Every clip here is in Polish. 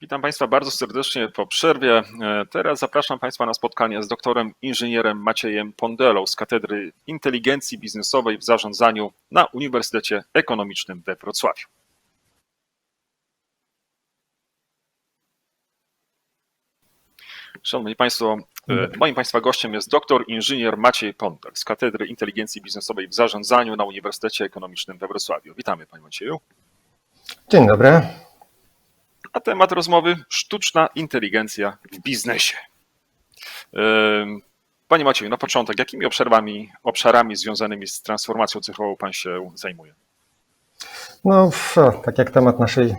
Witam Państwa bardzo serdecznie po przerwie. E, Teraz zapraszam Państwa na spotkanie z doktorem inżynierem Maciejem Pondelą z Katedry Inteligencji Biznesowej w Zarządzaniu na Uniwersytecie Ekonomicznym we Wrocławiu. Szanowni Państwo, e, moim Państwa gościem jest doktor inżynier Maciej Pondel z Katedry Inteligencji Biznesowej w Zarządzaniu na Uniwersytecie Ekonomicznym we Wrocławiu. Witamy Panie Macieju. Dzień dobry. A temat rozmowy sztuczna inteligencja w biznesie. Panie Macieju, na początek, jakimi obszarami, obszarami związanymi z transformacją cyfrową Pan się zajmuje? No, tak jak temat naszej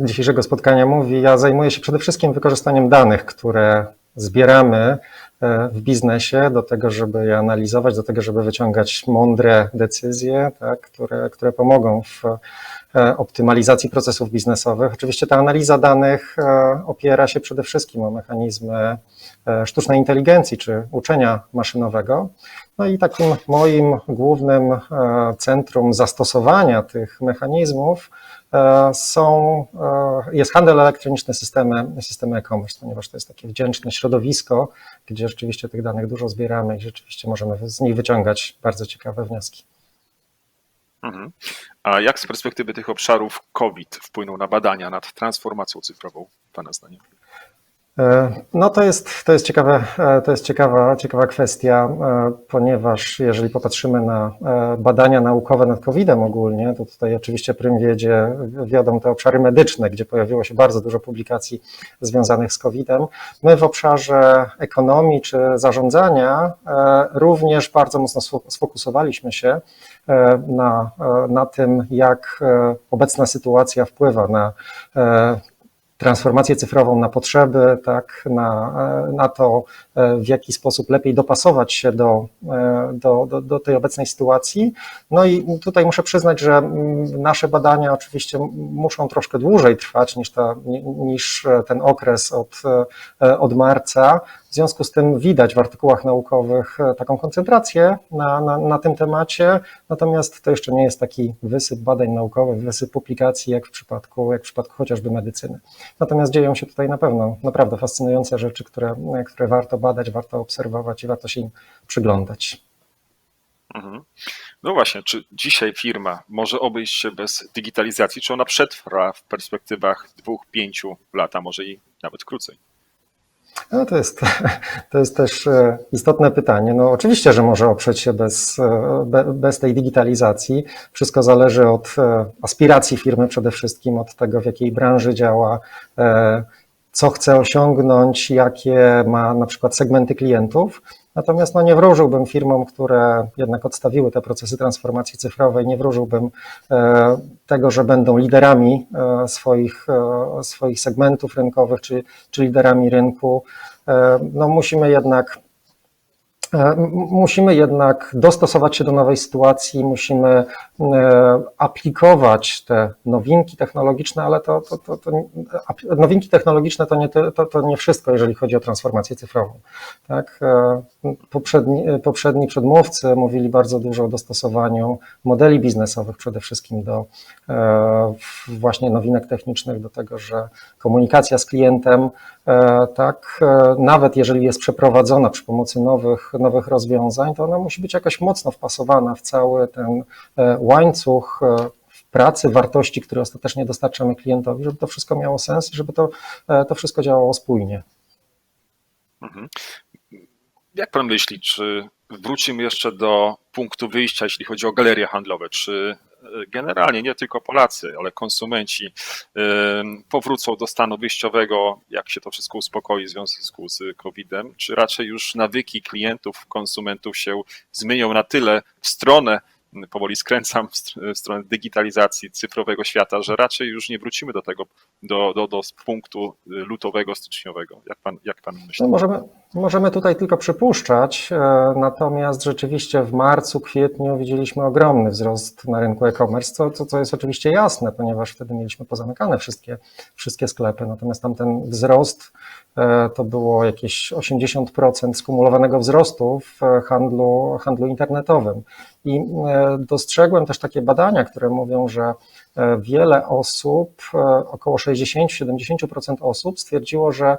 dzisiejszego spotkania mówi, ja zajmuję się przede wszystkim wykorzystaniem danych, które zbieramy e, w biznesie do tego, żeby je analizować, do tego, żeby wyciągać mądre decyzje, tak, które, które pomogą w optymalizacji procesów biznesowych. Oczywiście ta analiza danych e, opiera się przede wszystkim o mechanizmy e, sztucznej inteligencji czy uczenia maszynowego. No i takim moim głównym e, centrum zastosowania tych mechanizmów e, są, e, jest handel elektroniczny, systemy, systemy e-commerce, ponieważ to jest takie wdzięczne środowisko, gdzie rzeczywiście tych danych dużo zbieramy i rzeczywiście możemy z nich wyciągać bardzo ciekawe wnioski. Mhm. A jak z perspektywy tych obszarów COVID wpłynął na badania nad transformacją cyfrową, Pana zdaniem? E, No to jest, to jest, ciekawe, e, to jest ciekawa, ciekawa kwestia, e, ponieważ jeżeli popatrzymy na badania naukowe nad COVID-em ogólnie, to tutaj oczywiście prym wiedzie wiodą te obszary medyczne, gdzie pojawiło się bardzo dużo publikacji związanych z COVID-em. My w obszarze ekonomii czy zarządzania również bardzo mocno sfo- sfokusowaliśmy się na, e, na tym, jak e, obecna sytuacja wpływa na e, transformację cyfrową, na potrzeby, tak, na, e, na to, e, w jaki sposób lepiej dopasować się do, e, do, do, do tej obecnej sytuacji. No i tutaj muszę przyznać, że mm, nasze badania oczywiście muszą troszkę dłużej trwać niż, ta, ni- niż e, ten okres od, e, od marca. W związku z tym widać w artykułach naukowych e, taką koncentrację na, na, na tym temacie, natomiast to jeszcze nie jest taki wysyp badań naukowych, wysyp publikacji, jak w przypadku, jak w przypadku chociażby medycyny. Natomiast dzieją się tutaj na pewno naprawdę fascynujące rzeczy, które, które warto badać, warto obserwować i warto się im przyglądać. Mhm. No właśnie, czy dzisiaj firma może obejść się bez digitalizacji, czy ona przetrwa w perspektywach dwóch, pięciu lat, a może i nawet krócej? No to, jest, to jest też e, istotne pytanie. No oczywiście, że może oprzeć się bez, e, be- bez tej digitalizacji. Wszystko zależy od e, aspiracji firmy przede wszystkim, od tego, w jakiej branży działa, co chce osiągnąć, jakie ma na przykład segmenty klientów. Natomiast no, nie wróżyłbym firmom, które jednak odstawiły te procesy transformacji cyfrowej, nie wróżyłbym e, tego, że będą liderami e, swoich, e, swoich segmentów rynkowych czy, czy liderami rynku. No, musimy jednak Musimy jednak dostosować się do nowej sytuacji, musimy e, aplikować te nowinki technologiczne, ale to, to, to, to nowinki technologiczne to nie, to, nie wszystko, jeżeli chodzi o transformację cyfrową. Tak? E, Poprzedni, poprzedni przedmówcy mówili bardzo dużo o dostosowaniu modeli biznesowych, przede wszystkim do e, właśnie nowinek technicznych, do tego, że komunikacja z klientem, e, tak, e, nawet jeżeli jest przeprowadzona przy pomocy nowych, nowych rozwiązań, to ona musi być jakoś mocno wpasowana w cały ten e, łańcuch e, pracy, wartości, które ostatecznie dostarczamy klientowi, żeby to wszystko miało sens i żeby to, e, to wszystko działało spójnie. Mhm. Jak pan myśli, czy wrócimy jeszcze do punktu wyjścia, jeśli chodzi o galerie handlowe? Czy e, generalnie nie tylko Polacy, ale konsumenci powrócą do stanu wyjściowego, jak się to wszystko uspokoi w związku z COVID-em? Czy raczej już nawyki klientów, konsumentów się zmienią na tyle w stronę, powoli skręcam w str- w stronę digitalizacji cyfrowego świata, że raczej już nie wrócimy do tego, do, do, do punktu lutowego, styczniowego? Jak pan, jak pan myśli? No możemy, możemy tutaj tylko przypuszczać, e, natomiast rzeczywiście w marcu, kwietniu widzieliśmy ogromny wzrost na rynku e-commerce, co, co, co jest oczywiście jasne, ponieważ wtedy mieliśmy pozamykane wszystkie, wszystkie sklepy, natomiast tam ten wzrost to było jakieś 80% skumulowanego wzrostu w handlu, handlu internetowym. I e, dostrzegłem też takie badania, które mówią, że e, wiele osób, e, około 60-70% osób stwierdziło, że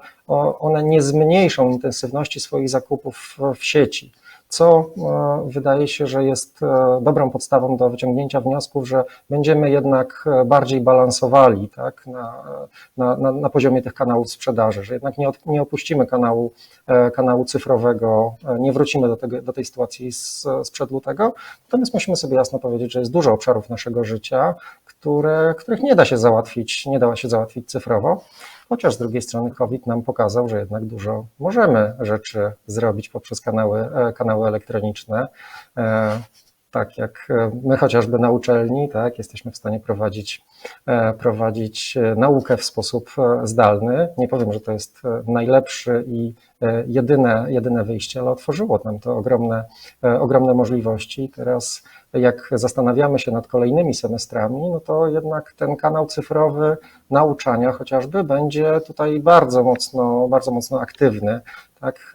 one nie zmniejszą intensywności swoich zakupów w sieci co e, wydaje się, że jest e, dobrą podstawą do wyciągnięcia wniosków, że będziemy jednak e, bardziej balansowali tak, na, na, na, poziomie tych kanałów sprzedaży, że jednak nie, od, nie opuścimy kanału, kanału cyfrowego, nie wrócimy do, tego, do tej sytuacji z, sprzed lutego. Natomiast musimy sobie jasno powiedzieć, że jest dużo obszarów naszego życia, które, których nie da się załatwić, nie da się załatwić cyfrowo. Chociaż z drugiej strony COVID nam pokazał, że jednak dużo możemy rzeczy zrobić poprzez kanały, e, kanały elektroniczne. E, Tak jak e, my chociażby na uczelni, tak, jesteśmy w stanie prowadzić, prowadzić naukę w sposób zdalny. Nie powiem, że to jest najlepszy i jedyne, jedyne wyjście, ale otworzyło nam to ogromne, ogromne możliwości. Teraz jak zastanawiamy się nad kolejnymi semestrami, no to jednak ten kanał cyfrowy nauczania chociażby będzie tutaj bardzo mocno, bardzo mocno aktywny. Tak?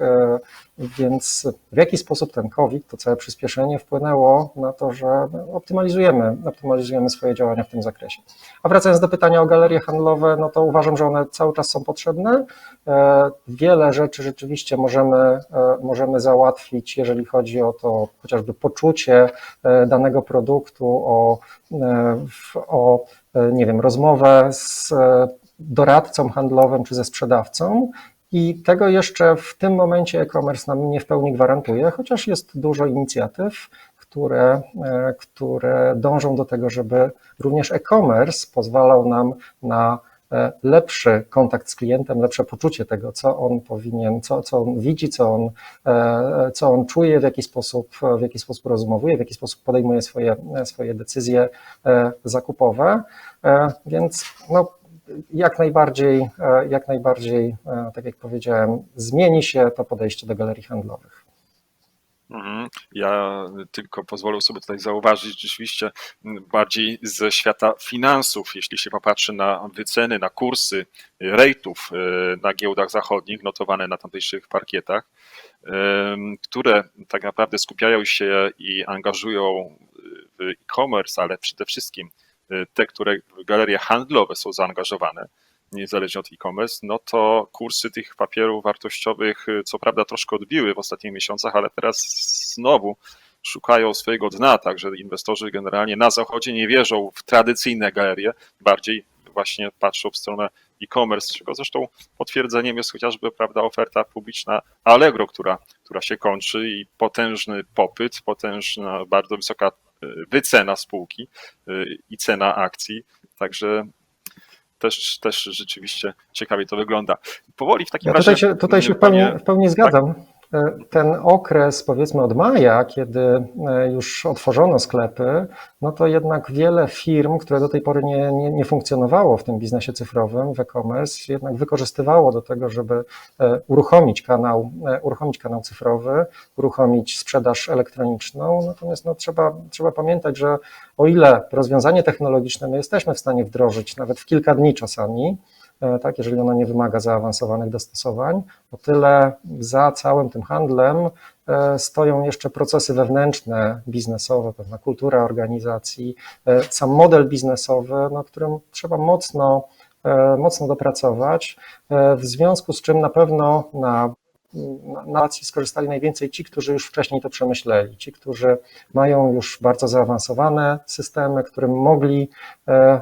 Więc w jaki sposób ten COVID, to całe przyspieszenie wpłynęło na to, że optymalizujemy, optymalizujemy swoje działania w tym zakresie. A wracając do pytania o galerie handlowe, no to uważam, że one cały czas są potrzebne. Wiele rzeczy rzeczywiście możemy, możemy załatwić, jeżeli chodzi o to chociażby poczucie danego produktu, o, o nie wiem, rozmowę z doradcą handlowym czy ze sprzedawcą. I tego jeszcze w tym momencie e-commerce nam nie w pełni gwarantuje, chociaż jest dużo inicjatyw, które, które dążą do tego, żeby również e-commerce pozwalał nam na lepszy kontakt z klientem, lepsze poczucie tego, co on powinien, co, co on widzi, co on, co on czuje, w jaki sposób, w jaki sposób rozmowuje, w jaki sposób podejmuje swoje, swoje decyzje zakupowe. Więc no, jak najbardziej, jak najbardziej, tak jak powiedziałem, zmieni się to podejście do galerii handlowych. Mhm. Ja tylko pozwolę sobie tutaj zauważyć rzeczywiście bardziej ze świata finansów, jeśli się popatrzy na wyceny, na kursy rejtów na giełdach zachodnich notowane na tamtejszych parkietach, które tak naprawdę skupiają się i angażują w e-commerce, ale przede wszystkim te, które galerie handlowe są zaangażowane, niezależnie od e-commerce, no to kursy tych papierów wartościowych co prawda troszkę odbiły w ostatnich miesiącach, ale teraz znowu szukają swojego dna, także inwestorzy generalnie na zachodzie nie wierzą w tradycyjne galerie, bardziej właśnie patrzą w stronę e-commerce, czego zresztą potwierdzeniem jest chociażby prawda, oferta publiczna Allegro, która, która się kończy i potężny popyt, potężna, bardzo wysoka wycena spółki i cena akcji, także też, też rzeczywiście ciekawie to wygląda. Powoli w takim ja razie... Tutaj się, tutaj się w, pełni, w pełni zgadzam. Ten okres, powiedzmy od maja, kiedy już otworzono sklepy, no to jednak wiele firm, które do tej pory nie, nie, nie funkcjonowało w tym biznesie cyfrowym, w e-commerce, jednak wykorzystywało do tego, żeby uruchomić kanał, uruchomić kanał cyfrowy, uruchomić sprzedaż elektroniczną. Natomiast no, trzeba, trzeba pamiętać, że o ile rozwiązanie technologiczne my jesteśmy w stanie wdrożyć nawet w kilka dni czasami, tak, jeżeli ono nie wymaga zaawansowanych dostosowań, o tyle za całym tym handlem stoją jeszcze procesy wewnętrzne, biznesowe, pewna kultura organizacji, sam model biznesowy, na którym trzeba mocno, mocno dopracować, w związku z czym na pewno na na akcji skorzystali najwięcej ci, którzy już wcześniej to przemyśleli, ci, którzy mają już bardzo zaawansowane systemy, którym mogli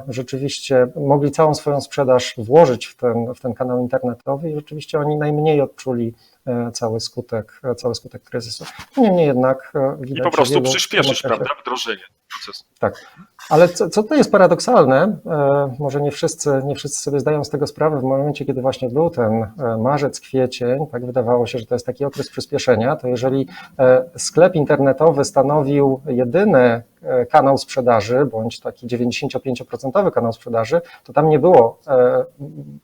rzeczywiście, mogli całą swoją sprzedaż włożyć w ten, w ten kanał internetowy i rzeczywiście oni najmniej odczuli cały skutek, cały skutek kryzysu. Niemniej jednak widać, I po prostu przyspieszyć, prawda, wdrożenie procesu. Tak, ale co, co to jest paradoksalne, może nie wszyscy, nie wszyscy sobie zdają z tego sprawę, w momencie, kiedy właśnie był ten marzec, kwiecień, tak wydawało się, że to jest taki okres przyspieszenia, to jeżeli sklep internetowy stanowił jedyny kanał sprzedaży, bądź taki 95% kanał sprzedaży, to tam nie było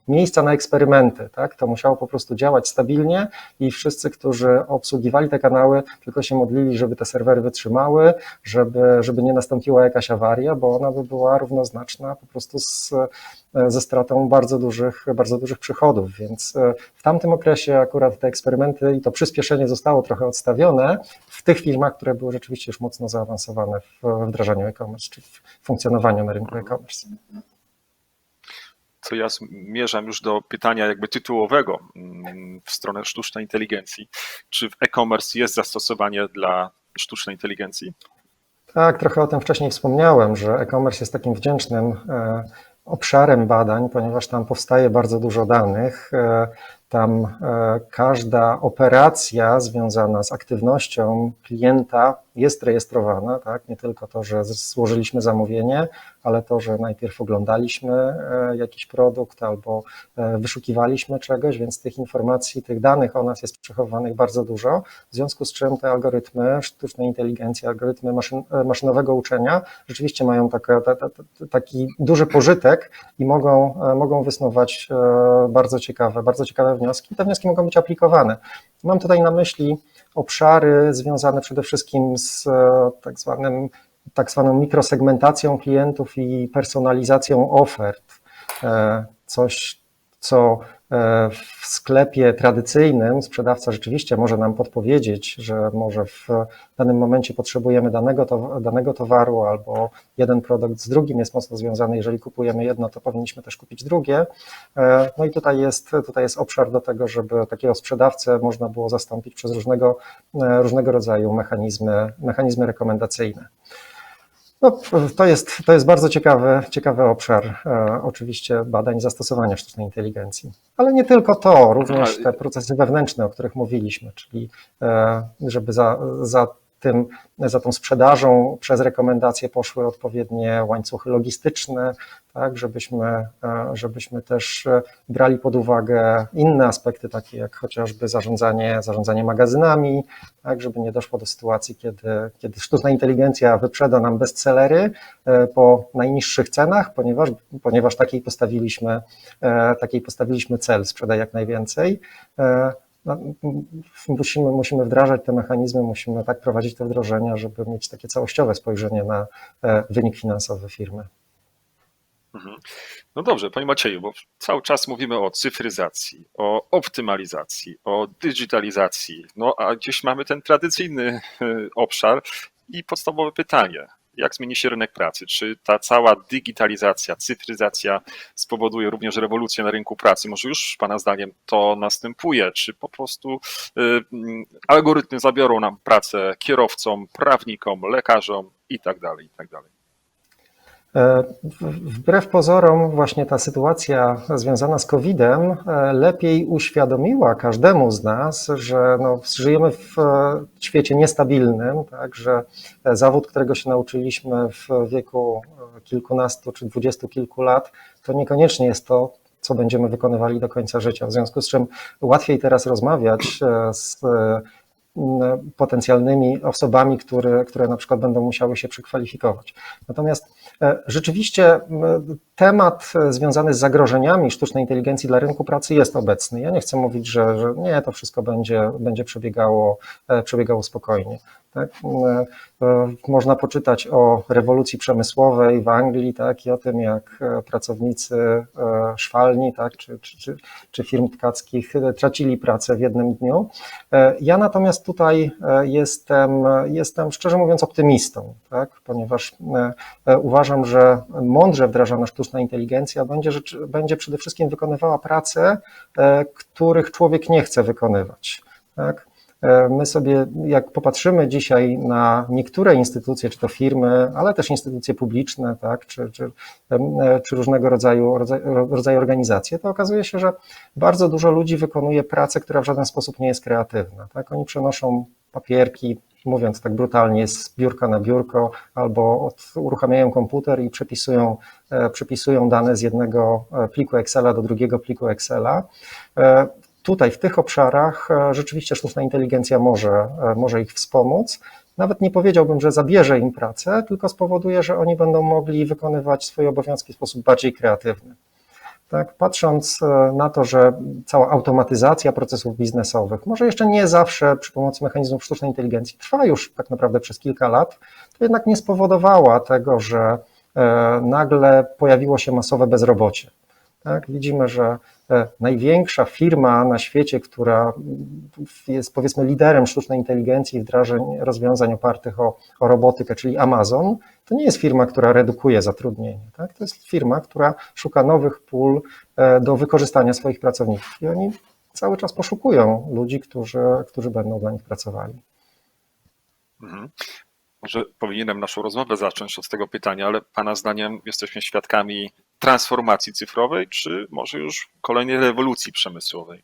miejsca na eksperymenty, tak? To musiało po prostu działać stabilnie i wszyscy, którzy obsługiwali te kanały, tylko się modlili, żeby te serwery wytrzymały, żeby, żeby nie nastąpiła jakaś awaria, bo ona by była równoznaczna po prostu z, ze stratą bardzo dużych, bardzo dużych przychodów, więc w tamtym okresie akurat te eksperymenty i to przyspieszenie zostało trochę odstawione w tych firmach, które były rzeczywiście już mocno zaawansowane w, wdrażaniu e-commerce, czy w funkcjonowaniu na rynku e-commerce. To ja zmierzam już do pytania jakby tytułowego mm, w stronę sztucznej inteligencji. Czy w e-commerce jest zastosowanie dla sztucznej inteligencji? Tak, trochę o tym wcześniej wspomniałem, że e-commerce jest takim wdzięcznym e, obszarem badań, ponieważ tam powstaje bardzo dużo danych. Tam e, każda operacja związana z aktywnością klienta jest rejestrowana, tak? Nie tylko to, że złożyliśmy zamówienie, ale to, że najpierw oglądaliśmy e, jakiś produkt albo e, wyszukiwaliśmy czegoś, więc tych informacji, tych danych o nas jest przechowywanych bardzo dużo, w związku z czym te algorytmy sztucznej inteligencji, algorytmy maszyn, maszynowego uczenia rzeczywiście mają taki duży pożytek i mogą, mogą wysnuwać bardzo ciekawe, bardzo ciekawe wnioski. Te wnioski mogą być aplikowane. Mam tutaj na myśli obszary związane przede wszystkim z e, tak zwanym tak zwaną mikrosegmentacją klientów i personalizacją ofert. E, Coś, co w sklepie tradycyjnym sprzedawca rzeczywiście może nam podpowiedzieć, że może w danym momencie potrzebujemy danego, to- danego towaru albo jeden produkt z drugim jest mocno związany. Jeżeli kupujemy jedno, to powinniśmy też kupić drugie. E, No i tutaj jest, tutaj jest obszar do tego, żeby takiego sprzedawcę można było zastąpić przez różnego, e, różnego rodzaju mechanizmy, mechanizmy rekomendacyjne. No, to, jest, to jest bardzo ciekawy, ciekawy obszar e, oczywiście badań zastosowania sztucznej inteligencji. Ale nie tylko to, również te procesy wewnętrzne, o których mówiliśmy, czyli e, żeby za, za tym, za tą sprzedażą przez rekomendacje poszły odpowiednie łańcuchy logistyczne, tak, żebyśmy, e, żebyśmy też e, brali pod uwagę inne aspekty, takie jak chociażby zarządzanie, zarządzanie magazynami, tak, żeby nie doszło do sytuacji, kiedy, kiedy sztuczna inteligencja wyprzeda nam bestsellery e, po najniższych cenach, ponieważ, ponieważ takiej postawiliśmy, takiej postawiliśmy cel, sprzedaj jak najwięcej. No, musimy, musimy wdrażać te mechanizmy, musimy tak prowadzić te wdrożenia, żeby mieć takie całościowe spojrzenie na e, wynik finansowy firmy. Mhm. No dobrze, Panie Macieju, bo cały czas mówimy o cyfryzacji, o optymalizacji, o digitalizacji, no a gdzieś mamy ten tradycyjny e, obszar i podstawowe pytanie, jak zmieni się rynek pracy? Czy ta cała digitalizacja, cyfryzacja spowoduje również rewolucję na rynku pracy? Może już Pana zdaniem to następuje? Czy po prostu y, algorytmy zabiorą nam pracę kierowcom, prawnikom, lekarzom i tak dalej, i tak dalej? E, w- Wbrew pozorom, właśnie ta sytuacja związana z COVID-em e, lepiej uświadomiła każdemu z nas, że no, żyjemy w e, świecie niestabilnym, tak, że e, zawód, którego się nauczyliśmy w wieku e, kilkunastu czy dwudziestu kilku lat, to niekoniecznie jest to, co będziemy wykonywali do końca życia. W związku z czym łatwiej teraz rozmawiać e, z e, potencjalnymi osobami, które, które na przykład będą musiały się przekwalifikować. Natomiast e, rzeczywiście m, temat e, związany z zagrożeniami sztucznej inteligencji dla rynku pracy jest obecny. Ja nie chcę mówić, że, że nie, to wszystko będzie, będzie przebiegało, e, przebiegało spokojnie. Tak? E, Można poczytać o rewolucji przemysłowej w Anglii tak? i o tym, jak e, pracownicy e, szwalni tak? czy, czy, czy, firm tkackich tracili pracę w jednym dniu. Ja natomiast tutaj jestem, jestem szczerze mówiąc optymistą, tak? ponieważ uważam, że mądrze wdrażana sztuczna inteligencja będzie, będzie przede wszystkim wykonywała prace, e, których człowiek nie chce wykonywać. Tak? E, My sobie, jak popatrzymy dzisiaj na niektóre instytucje, czy to firmy, ale też instytucje publiczne, tak, czy, czy, e, czy różnego rodzaju, rodzaju, organizacje, to okazuje się, że bardzo dużo ludzi wykonuje pracę, która w żaden sposób nie jest kreatywna. Tak? Oni przenoszą papierki, mówiąc tak brutalnie, z biurka na biurko, albo od, uruchamiają komputer i przepisują, e, przepisują dane z jednego pliku Excela do drugiego pliku Excela. Tutaj, w tych obszarach, e, rzeczywiście sztuczna inteligencja może, e, może ich wspomóc. Nawet nie powiedziałbym, że zabierze im pracę, tylko spowoduje, że oni będą mogli wykonywać swoje obowiązki w sposób bardziej kreatywny. Tak, patrząc e, na to, że cała automatyzacja procesów biznesowych, może jeszcze nie zawsze przy pomocy mechanizmów sztucznej inteligencji, trwa już tak naprawdę przez kilka lat, to jednak nie spowodowała tego, że nagle pojawiło się masowe bezrobocie. Tak? Widzimy, że największa firma na świecie, która jest powiedzmy liderem sztucznej inteligencji i wdrażań rozwiązań opartych o, o robotykę, czyli Amazon, to nie jest firma, która redukuje zatrudnienie. Tak? To jest firma, która szuka nowych pól e, do wykorzystania swoich pracowników i oni cały czas poszukują ludzi, którzy, którzy będą dla nich pracowali. Mhm. Może powinienem naszą rozmowę zacząć od tego pytania, ale Pana zdaniem jesteśmy świadkami transformacji cyfrowej, czy może już kolejnej rewolucji przemysłowej?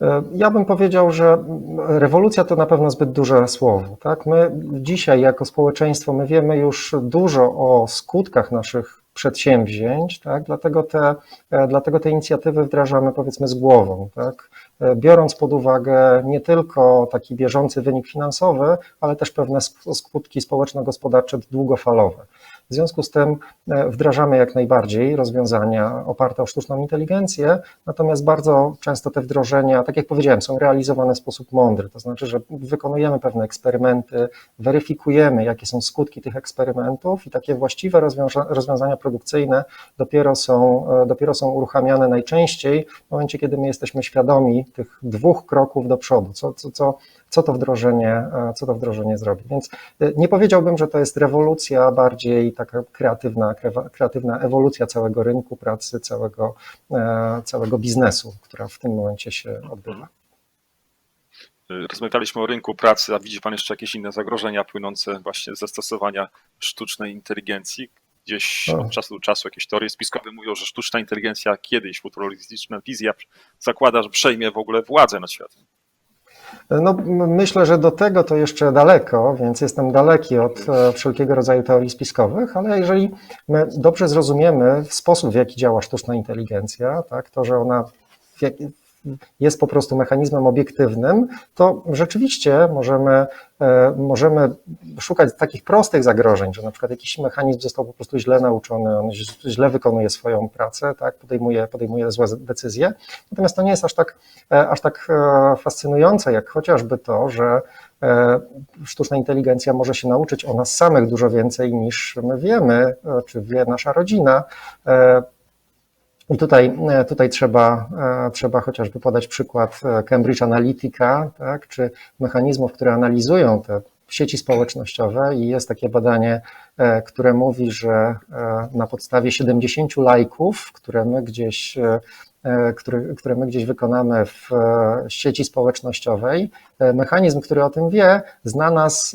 E, Ja bym powiedział, że rewolucja to na pewno zbyt duże słowo. Tak? My dzisiaj jako społeczeństwo my wiemy już dużo o skutkach naszych przedsięwzięć, tak? dlatego, te, e, dlatego te inicjatywy wdrażamy powiedzmy z głową, tak? E, biorąc pod uwagę nie tylko taki bieżący wynik finansowy, ale też pewne sk- skutki społeczno-gospodarcze długofalowe. W związku z tym e, wdrażamy jak najbardziej rozwiązania oparte o sztuczną inteligencję, natomiast bardzo często te wdrożenia, tak jak powiedziałem, są realizowane w sposób mądry, to znaczy, że wykonujemy pewne eksperymenty, weryfikujemy, jakie są skutki tych eksperymentów i takie właściwe rozwiąza- rozwiązania produkcyjne dopiero są, e, dopiero są uruchamiane najczęściej w momencie, kiedy my jesteśmy świadomi tych dwóch kroków do przodu, co, co, co, co, to, wdrożenie, e, co to wdrożenie zrobi. Więc e, nie powiedziałbym, że to jest rewolucja, bardziej taka kreatywna, kreatywna ewolucja całego rynku pracy, całego, e, całego biznesu, która w tym momencie się odbywa. Rozmawialiśmy o rynku pracy, a widzi Pan jeszcze jakieś inne zagrożenia płynące właśnie ze stosowania sztucznej inteligencji? Gdzieś O. od czasu do czasu jakieś teorie spiskowe mówią, że sztuczna inteligencja kiedyś, futurystyczna wizja zakłada, że przejmie w ogóle władzę nad światem. No, myślę, że do tego to jeszcze daleko, więc jestem daleki od e, wszelkiego rodzaju teorii spiskowych, ale jeżeli my dobrze zrozumiemy sposób, w jaki działa sztuczna inteligencja, tak, to, że ona jest po prostu mechanizmem obiektywnym, to rzeczywiście możemy, e, możemy szukać takich prostych zagrożeń, że na przykład jakiś mechanizm został po prostu źle nauczony, on źle wykonuje swoją pracę, tak, podejmuje, podejmuje złe decyzje. Natomiast to nie jest aż tak, e, aż tak e, fascynujące, jak chociażby to, że sztuczna inteligencja może się nauczyć o nas samych dużo więcej niż my wiemy, czy wie nasza rodzina. I tutaj, e, tutaj trzeba, e, trzeba chociażby podać przykład e, Cambridge Analytica, tak, czy mechanizmów, które analizują te sieci społecznościowe i jest takie badanie, które mówi, że na podstawie 70 lajków, które my gdzieś, które, które my gdzieś wykonamy w sieci społecznościowej, mechanizm, który o tym wie, zna nas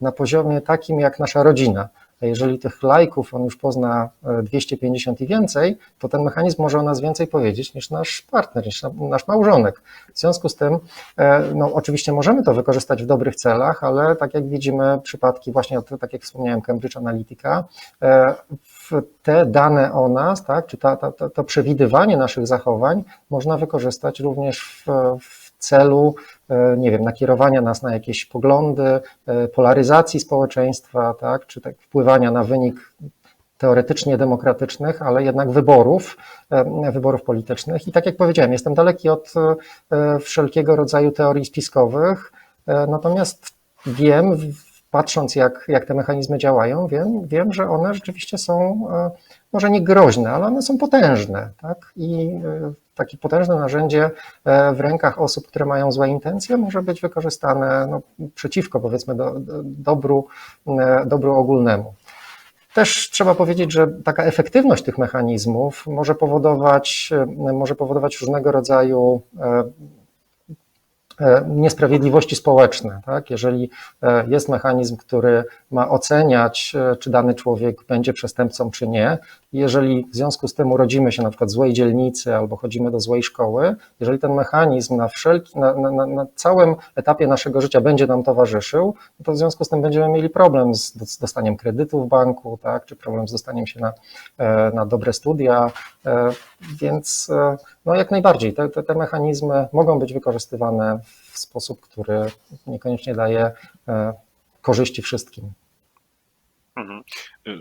na poziomie takim jak nasza rodzina. A jeżeli tych lajków on już pozna e, 250 i więcej, to ten mechanizm może o nas więcej powiedzieć niż nasz partner, niż na- nasz małżonek. W związku z tym, e, no oczywiście możemy to wykorzystać w dobrych celach, ale tak jak widzimy przypadki właśnie, tak jak wspomniałem, Cambridge Analytica, e, te dane o nas, tak, czy ta, ta, to przewidywanie naszych zachowań można wykorzystać również w, w celu, e, nie wiem, nakierowania nas na jakieś poglądy, e, polaryzacji społeczeństwa, tak, czy tak wpływania na wynik teoretycznie demokratycznych, ale jednak wyborów, e, wyborów politycznych. I tak jak powiedziałem, jestem daleki od wszelkiego rodzaju teorii spiskowych, natomiast wiem, patrząc jak, jak te mechanizmy działają, wiem, wiem, że one rzeczywiście są może nie groźne, ale one są potężne. Tak? I e, takie potężne narzędzie e, w rękach osób, które mają złe intencje, może być wykorzystane no, przeciwko, powiedzmy, do, do, dobru, e, dobru ogólnemu. Też trzeba powiedzieć, że taka efektywność tych mechanizmów może powodować, może powodować różnego rodzaju niesprawiedliwości społeczne. Tak? Jeżeli jest mechanizm, który ma oceniać, czy dany człowiek będzie przestępcą, czy nie, jeżeli w związku z tym urodzimy się na przykład w złej dzielnicy albo chodzimy do złej szkoły, jeżeli ten mechanizm na, wszelki, na, na, na całym etapie naszego życia będzie nam towarzyszył, no to w związku z tym będziemy mieli problem z, z dostaniem kredytu w banku, tak, czy problem z dostaniem się na, e, na dobre studia, e, więc e, no jak najbardziej te, te, te mechanizmy mogą być wykorzystywane w sposób, który niekoniecznie daje korzyści wszystkim. Mhm.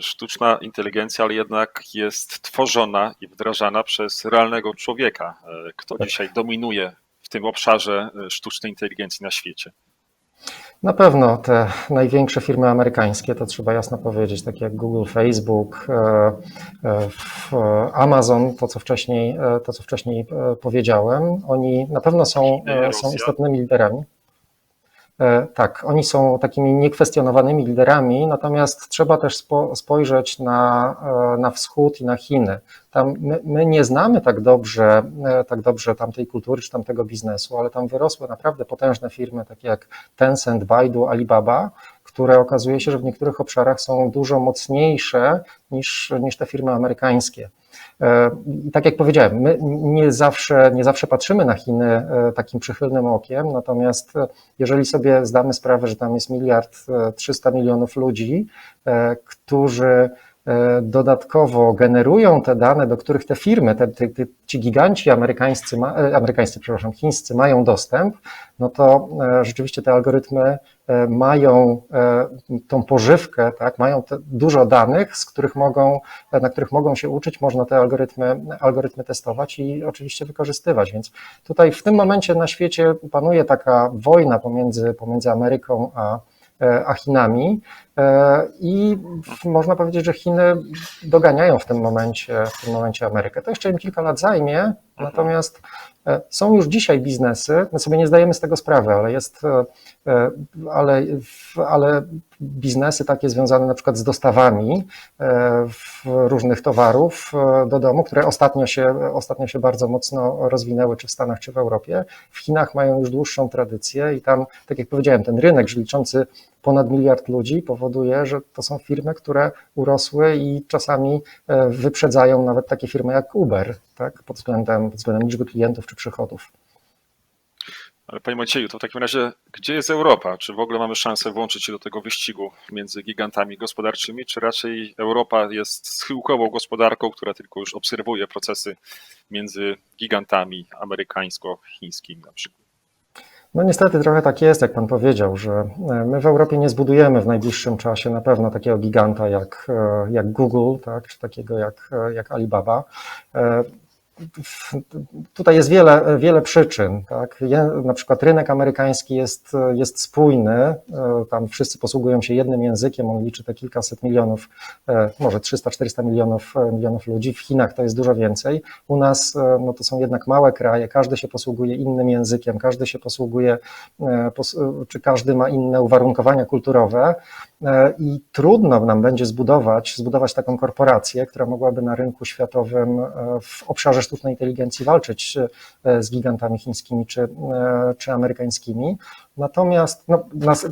Sztuczna inteligencja, ale jednak jest tworzona i wdrażana przez realnego człowieka. E, Kto dzisiaj dominuje w tym obszarze e, sztucznej inteligencji na świecie? Na pewno te największe firmy amerykańskie, to trzeba jasno powiedzieć, takie jak Google, Facebook, e, Amazon, to co wcześniej, to, co wcześniej powiedziałem, oni na pewno są, są istotnymi liderami. E, Tak, oni są takimi niekwestionowanymi liderami, natomiast trzeba też spo, spojrzeć na, e, na wschód i na Chiny. Tam my, my nie znamy tak dobrze, e, tak dobrze tamtej kultury czy tamtego biznesu, ale tam wyrosły naprawdę potężne firmy, takie jak Tencent, Baidu, Alibaba, które okazuje się, że w niektórych obszarach są dużo mocniejsze niż, niż te firmy amerykańskie. E, I tak jak powiedziałem, my nie zawsze, nie zawsze patrzymy na Chiny e, takim przychylnym okiem, natomiast e, jeżeli sobie zdamy sprawę, że tam jest miliard e, 300 milionów ludzi, e, którzy e, dodatkowo generują te dane, do których te firmy, te, te, te, ci giganci amerykańscy, e, amerykańscy, przepraszam, chińscy mają dostęp, no to e, rzeczywiście te algorytmy e, mają e, tą pożywkę, tak, mają dużo danych, z których mogą, na których mogą się uczyć, można te algorytmy, algorytmy testować i oczywiście wykorzystywać. Więc tutaj w tym momencie na świecie panuje taka wojna pomiędzy, pomiędzy Ameryką a, e, a Chinami e, i można powiedzieć, że Chiny doganiają w tym momencie, w tym momencie Amerykę. To jeszcze im kilka lat zajmie, natomiast e, są już dzisiaj biznesy, my sobie nie zdajemy z tego sprawy, ale jest, e, e, ale, ale biznesy takie związane na przykład z dostawami e, różnych towarów e, do domu, które ostatnio się, ostatnio się bardzo mocno rozwinęły, czy w Stanach, czy w Europie. W Chinach mają już dłuższą tradycję i tam, tak jak powiedziałem, ten rynek liczący ponad miliard ludzi powoduje, że to są firmy, które urosły i czasami e, wyprzedzają nawet takie firmy jak Uber, tak, pod względem, pod względem liczby klientów czy przychodów. Ale panie Macieju, to w takim razie, gdzie jest Europa? Czy w ogóle mamy szansę włączyć się do tego wyścigu między gigantami gospodarczymi, czy raczej Europa jest schyłkową gospodarką, która tylko już obserwuje procesy między gigantami amerykańsko-chińskimi na przykład? No niestety trochę tak jest, jak pan powiedział, że e, my w Europie nie zbudujemy w najbliższym czasie na pewno takiego giganta jak, e, jak Google, tak, czy takiego jak, e, jak Alibaba. Tutaj jest wiele, wiele przyczyn. Tak? Je- Na przykład rynek amerykański jest, jest spójny, e, tam wszyscy posługują się jednym językiem, on liczy te kilkaset milionów, e, może 300-400 milionów, e, milionów ludzi. W Chinach to jest dużo więcej. U nas no to są jednak małe kraje, każdy się posługuje innym językiem, każdy się posługuje, pos- czy każdy ma inne uwarunkowania kulturowe i trudno nam będzie zbudować, zbudować taką korporację, która mogłaby na rynku światowym e, w obszarze sztucznej inteligencji walczyć e, z gigantami chińskimi czy, e, czy amerykańskimi. Natomiast no,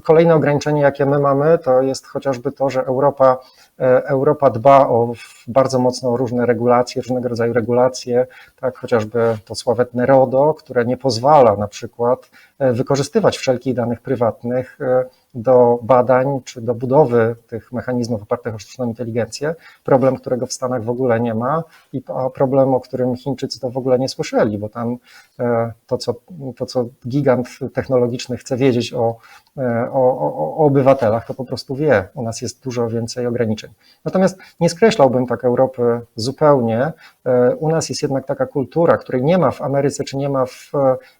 kolejne ograniczenie, jakie my mamy, to jest chociażby to, że Europa, e, Europa dba o bardzo mocno różne regulacje, różnego rodzaju regulacje, tak chociażby to sławetne RODO, które nie pozwala na przykład e, wykorzystywać wszelkich danych prywatnych e, do badań czy do budowy tych mechanizmów opartych o sztuczną inteligencję. Problem, którego w Stanach w ogóle nie ma i problem, o którym Chińczycy to w ogóle nie słyszeli, bo tam e, to, co, to, co gigant technologiczny chce wiedzieć o, e, o, o, o obywatelach, to po prostu wie. U nas jest dużo więcej ograniczeń. Natomiast nie skreślałbym tak Europy zupełnie. E, U nas jest jednak taka kultura, której nie ma w Ameryce, czy nie ma w,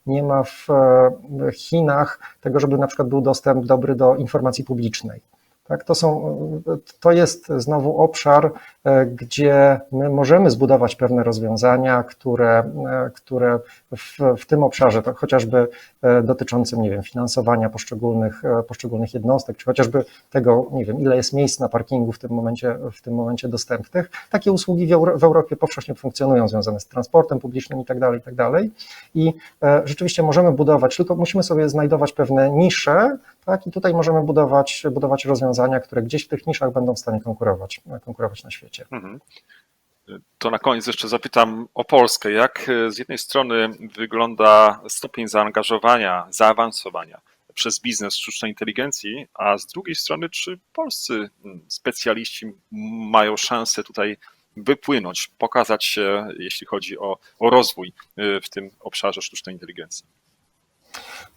nie ma w e, Chinach, tego, żeby na przykład był dostęp dobry do informacji publicznej. Tak, to, są, to jest znowu obszar, e, gdzie my możemy zbudować pewne rozwiązania, które, e, które w, w tym obszarze, to chociażby e, dotyczącym, nie wiem, finansowania poszczególnych, e, poszczególnych jednostek, czy chociażby tego, nie wiem, ile jest miejsc na parkingu w tym momencie, w tym momencie dostępnych. Takie usługi w, Euro, w Europie powszechnie funkcjonują, związane z transportem publicznym i tak dalej, i tak dalej. I e, rzeczywiście możemy budować, tylko musimy sobie znajdować pewne nisze, tak, i tutaj możemy budować, budować rozwiązania, które gdzieś w tych niszach będą w stanie konkurować, konkurować na świecie. Mhm. To na koniec jeszcze zapytam o Polskę. Jak e, z jednej strony wygląda stopień zaangażowania, zaawansowania przez biznes sztucznej inteligencji, a z drugiej strony, czy polscy mm, specjaliści mają szansę tutaj wypłynąć, pokazać się, jeśli chodzi o, o rozwój e, w tym obszarze sztucznej inteligencji?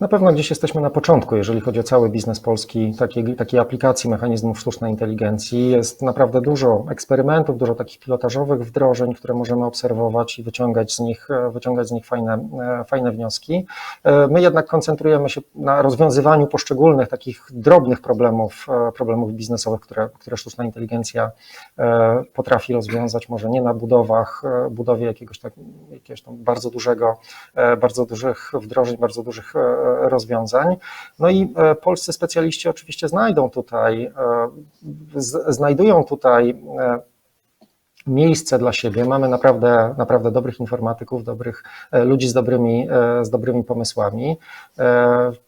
Na pewno gdzieś jesteśmy na początku, jeżeli chodzi o cały biznes polski, takiej, takiej aplikacji mechanizmów sztucznej inteligencji. Jest naprawdę dużo eksperymentów, dużo takich pilotażowych wdrożeń, które możemy obserwować i wyciągać z nich, wyciągać z nich fajne, e, fajne wnioski. E, My jednak koncentrujemy się na rozwiązywaniu poszczególnych takich drobnych problemów, e, problemów biznesowych, które, które sztuczna inteligencja e, potrafi rozwiązać, może nie na budowach, e, budowie jakiegoś, tak, jakiegoś tam bardzo dużego, e, bardzo dużych wdrożeń, bardzo dużych e, rozwiązań. No i e, polscy specjaliści oczywiście znajdą tutaj, e, znajdują tutaj e, miejsce dla siebie. Mamy naprawdę, naprawdę dobrych informatyków, dobrych ludzi z dobrymi, z dobrymi pomysłami.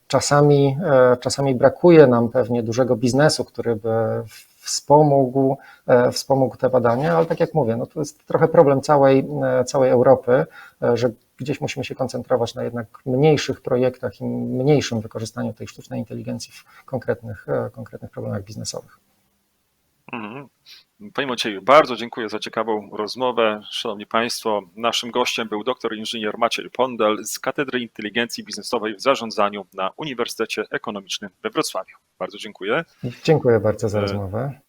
Czasami, czasami brakuje nam pewnie dużego biznesu, który by wspomógł, e, wspomógł te badania, ale tak jak mówię, no to jest trochę problem całej, e, całej Europy, e, że gdzieś musimy się koncentrować na jednak mniejszych projektach i mniejszym wykorzystaniu tej sztucznej inteligencji w konkretnych, konkretnych problemach biznesowych. Mhm. Panie Macieju, bardzo dziękuję za ciekawą rozmowę. Szanowni Państwo, naszym gościem był doktor inżynier Maciej Pondel z Katedry Inteligencji Biznesowej w Zarządzaniu na Uniwersytecie Ekonomicznym we Wrocławiu. Bardzo dziękuję. Dziękuję bardzo za rozmowę.